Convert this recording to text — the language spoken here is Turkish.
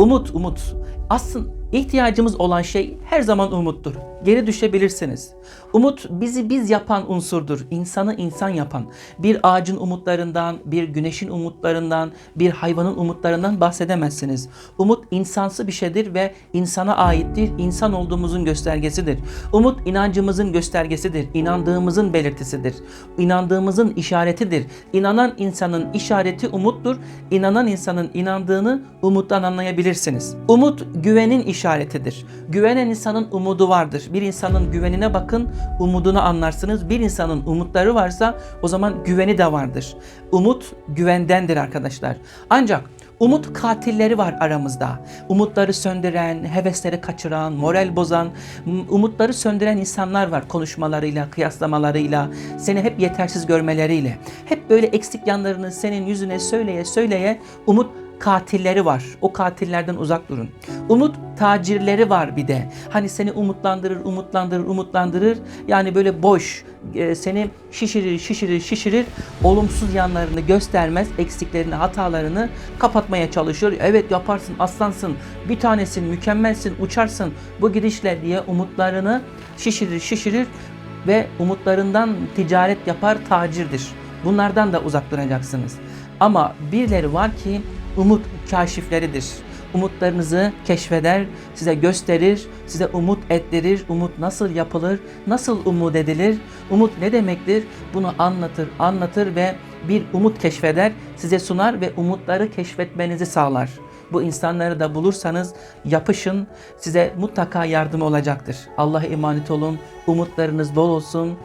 Umut, umut. Aslında ihtiyacımız olan şey her zaman umuttur. Geri düşebilirsiniz. Umut bizi biz yapan unsurdur. İnsanı insan yapan. Bir ağacın umutlarından, bir güneşin umutlarından, bir hayvanın umutlarından bahsedemezsiniz. Umut insansı bir şeydir ve insana aittir. İnsan olduğumuzun göstergesidir. Umut inancımızın göstergesidir. İnandığımızın belirtisidir. İnandığımızın işaretidir. İnanan insanın işareti umuttur. İnanan insanın inandığını umuttan anlayabilirsiniz. Umut güvenin işaretidir. Güvenen insanın umudu vardır. Bir insanın güvenine bakın, umudunu anlarsınız. Bir insanın umutları varsa o zaman güveni de vardır. Umut güvendendir arkadaşlar. Ancak Umut katilleri var aramızda. Umutları söndüren, hevesleri kaçıran, moral bozan, umutları söndüren insanlar var konuşmalarıyla, kıyaslamalarıyla, seni hep yetersiz görmeleriyle. Hep böyle eksik yanlarını senin yüzüne söyleye söyleye umut katilleri var. O katillerden uzak durun. Umut tacirleri var bir de. Hani seni umutlandırır, umutlandırır, umutlandırır. Yani böyle boş, e, seni şişirir, şişirir, şişirir. Olumsuz yanlarını göstermez, eksiklerini, hatalarını kapatmaya çalışıyor. Evet yaparsın, aslansın, bir tanesin, mükemmelsin, uçarsın bu gidişle diye umutlarını şişirir, şişirir ve umutlarından ticaret yapar, tacirdir. Bunlardan da uzak duracaksınız. Ama birileri var ki umut kaşifleridir. Umutlarınızı keşfeder, size gösterir, size umut ettirir. Umut nasıl yapılır, nasıl umut edilir, umut ne demektir? Bunu anlatır, anlatır ve bir umut keşfeder, size sunar ve umutları keşfetmenizi sağlar. Bu insanları da bulursanız yapışın, size mutlaka yardım olacaktır. Allah'a emanet olun, umutlarınız bol olsun.